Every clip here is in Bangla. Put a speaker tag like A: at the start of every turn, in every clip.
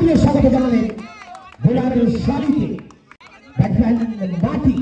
A: দিয়ে স্বাগত জানালেন বোলারের সারিতে ব্যাটম্যান মাটি।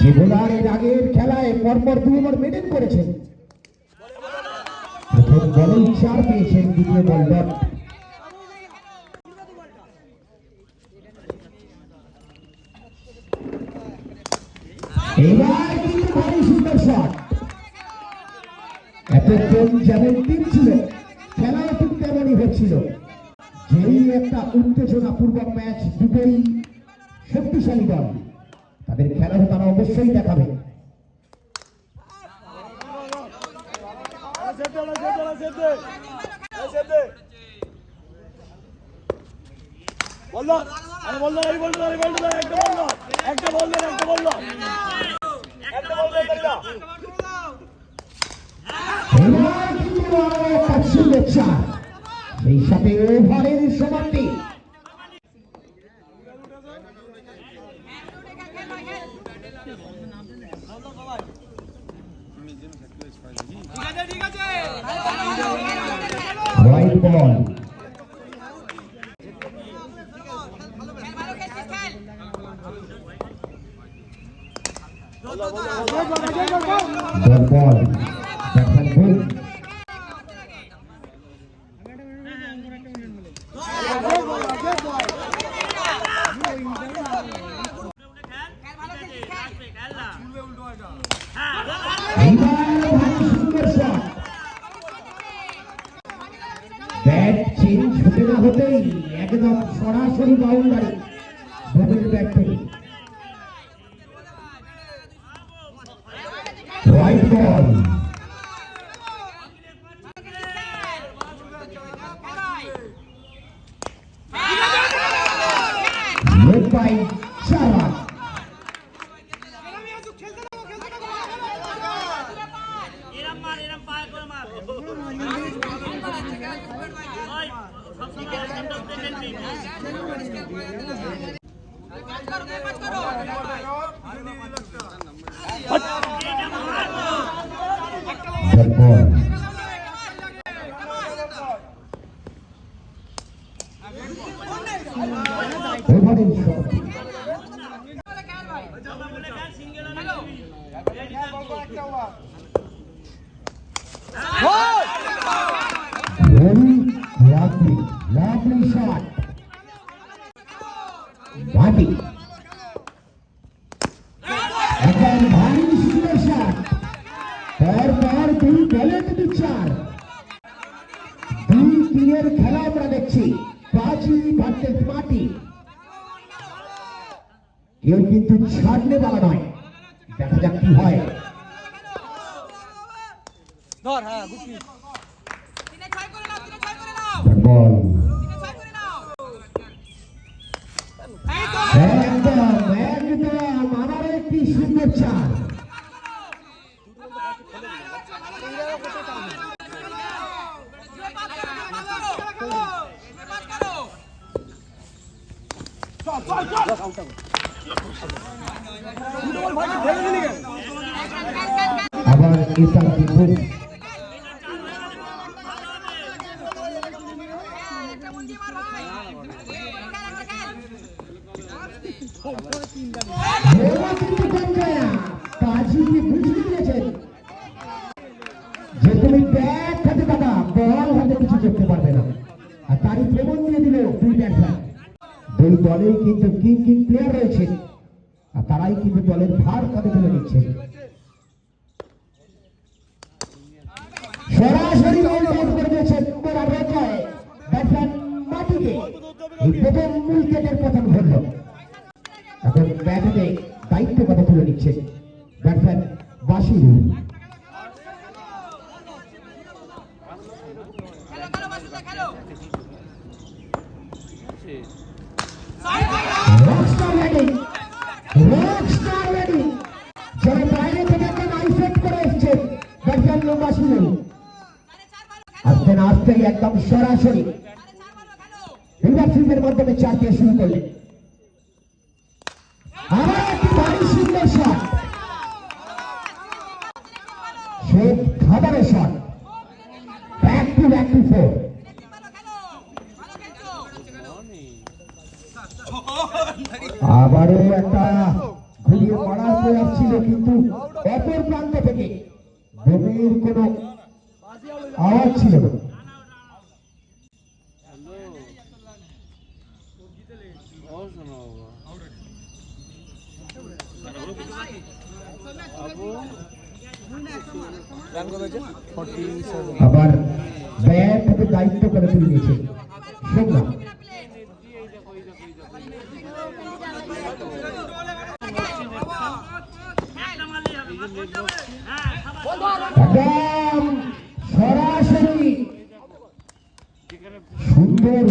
A: যে বোলার আগের খেলায় পরপর দু ওভার মেডেন করেছেন। প্রথম বলেই চার পেয়েছেন দ্বিতীয় বল এবার কিন্তু ভারী সুন্দর শট এতক্ষণ টিম ছিল খেলায় ঠিক তেমনই হচ্ছিল। যেই একটা উত্তেজনা পূর্বক ম্যাচ দুটোই শক্তিশালী দল। তাদের খেলাটা তারা অবশ্যই দেখাবে।
B: বলল বলল এই বলল এই বলল একটা বলল একটা বলল একটা বলল একটা বলল একটা
A: চার সেই সাথে ওভারের সমাপ্তি। White ball dot ball batsman boom এইবার ভারী সুন্দর শট ব্যাট চেঞ্জ হতেই একদম সরাসরি বাউন্ডারি। বুমের ব্যাট থেকে। হোয়াইট বল ওভারের shot Very lovely, lovely shot. Body. একবার ভারী সুন্দর শট পর পর দুই বলে দুটি চার দুই তিনের খেলা আমরা দেখছি বাজি ভার্সেস মাটি কেউ কিন্তু ছাড়লে বলা নয়। দেখা যাক কি হয়।
B: ধর হ্যাঁ গুটি
A: বল একদম একদম আমার একটি সুন্দর চার। পেরেছেন যে তুমি ব্যাট হাতে দাদা বল হাতে কিছু করতে পারবে না আর তারই প্রবণ দিয়ে দিল দুই ব্যাটসম্যান দুই দলেই কিন্তু কিং কিং প্লেয়ার রয়েছে? আর তারাই কিন্তু দলের ভার কাঁধে তুলে নিচ্ছে সরাসরি আউট করে দিয়েছেন বোলার রঞ্জয় ব্যাটসম্যান মাটিকে এই এখন ব্যাটে দায়িত্ব কথা তুলে নিচ্ছে ব্যাটসম্যান বাসিরুল একদম সরাসরি রিভার সুইপের মাধ্যমে চার দিয়ে শুরু করলেন। আবার আবারও একটা ঘুরিয়ে কিন্তু অপর প্রান্ত থেকে বোমের কোনো আওয়াজ ছিল না। আবার ব্যাট দায়িত্ব করে তুলে নিয়েছে। একদম সরাসরি সুন্দর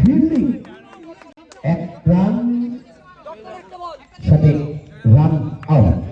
A: ফিল্ডিং। এক রান, সাথে রান আউট।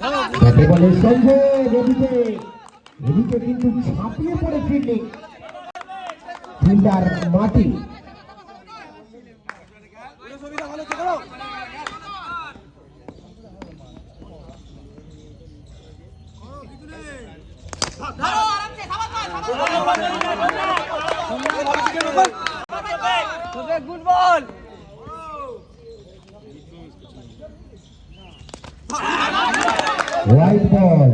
A: ব্যাটে বলের সঙ্গে এদিকে এদিকে কিন্তু ঝাঁপিয়ে পড়ে ফিল্ডিং। ফিল্ডার মাটি
C: গুড বল
A: হোয়াইট বল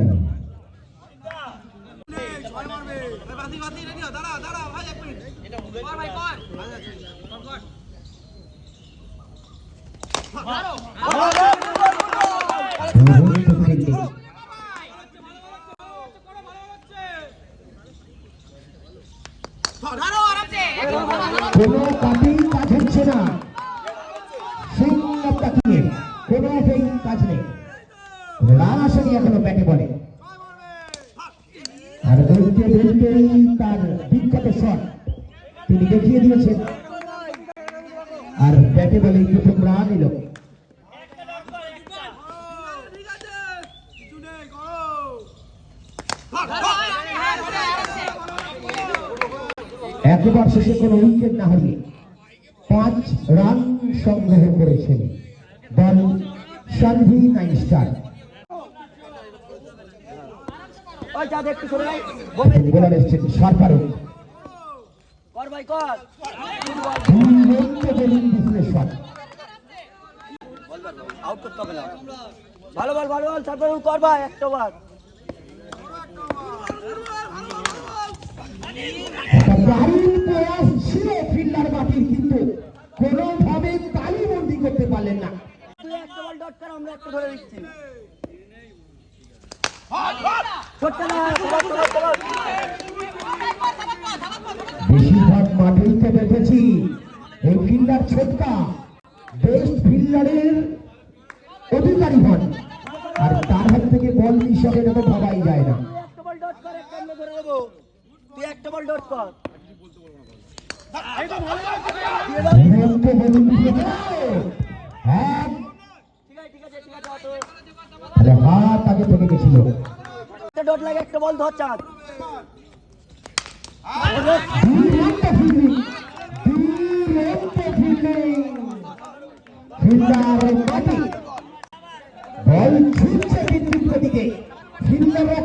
A: কোনো কাজেই কাজ হচ্ছে না। একবার শেষে কোনো উইকেট না হারিয়ে পাঁচ রান সংগ্রহ করেছেন দল সানভি নাইন স্টার।
C: ভালো বল ভালো বল তারপরে কর ভাই একটা বার।
A: দারুণ প্রয়াস ছিল ফিল্ডার মাটির কিন্তু কোনোভাবে তালিবন্দি করতে পারলেন না। বেশিরভাগ মাঠেই দেখেছি এই ফিল্ডার ছোটকা বেস্ট ফিল্ডারের অধিকারী হন। আর তার হাত থেকে বল হবে ভাবাই যায় না।
C: তুই একটা বল ডট
A: হাত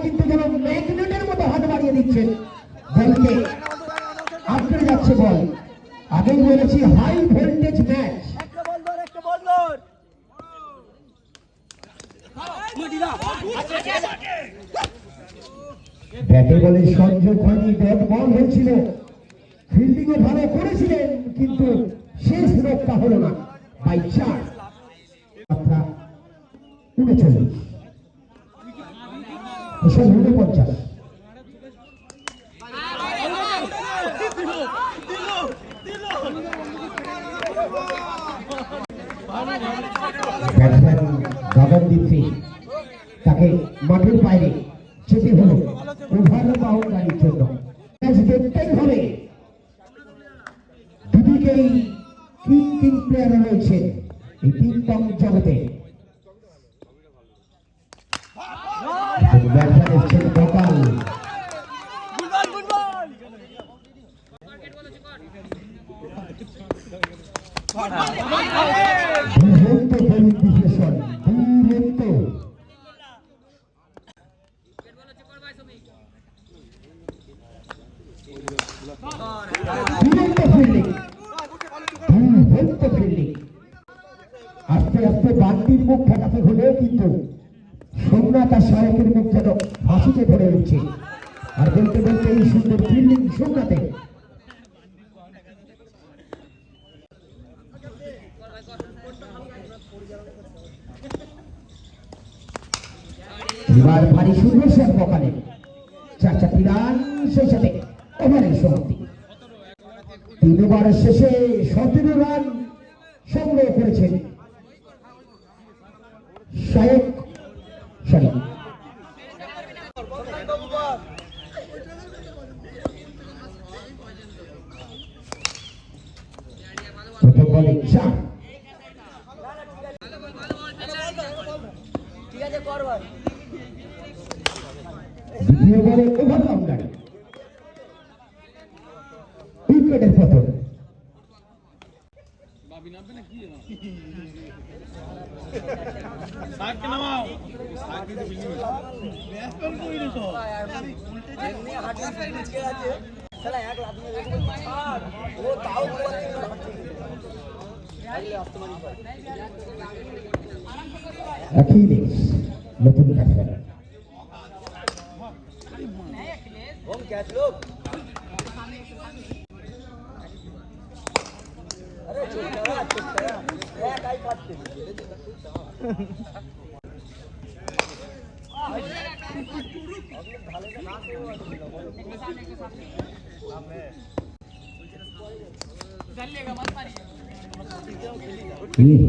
A: কিন্তু যেন ম্যাগনেটের মতো হাত বাড়িয়ে দিচ্ছেন। বলকে আটকে যাচ্ছে বল। আগেই বলেছি হাই ভোল্টেজ ম্যাচ ব্যাটে বলে সংযোগ হয়নি ব্যাট বল হয়েছিল। ফিল্ডিংও ভালো করেছিলেন, কিন্তু শেষ রক্ষা হলো না বাই চার। উনচল্লিশ। এসব উনপঞ্চাশ ব্যাটসম্যান গগনদীপ সিং তাকে মাঠের বাইরে যেতে হলো ওভার বাউন্ডারির জন্য ম্যাচ দেখতেই হবে দুদিকেই তিন তিন প্লেয়ার রয়েছে এই তিন টং জগতে। ব্যাটসম্যান এসছেন মুখ ঠেকাতে হলেও কিন্তু সোমনাথ আর শাহরুখের মুখ যেন ফাঁসিতে ধরে উঠছে। আর বলতে বলতে এই সুন্দর ফিল্ডিং সোমনাথে। এবার ভারী বকালে চার চারটি রান সেই সমাপ্তি। তিন শেষে সতেরো রান সংগ্রহ করেছেন শায়ক সরি প্রথম বলে চার দ্বিতীয় বলে ওভার বাউন্ডারি
C: আরে আসতে মারি ভাই।
A: অ্যাকিলিস নতুন ব্যাটসম্যান
C: হোম ক্যাচ লোক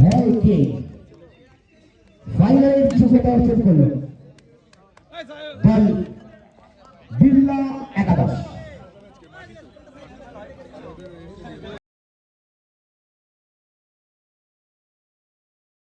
A: হ্যাঁ কে ফাইনালের যোগ্যতা অর্জন করল। দল বিড়লা একাদশ।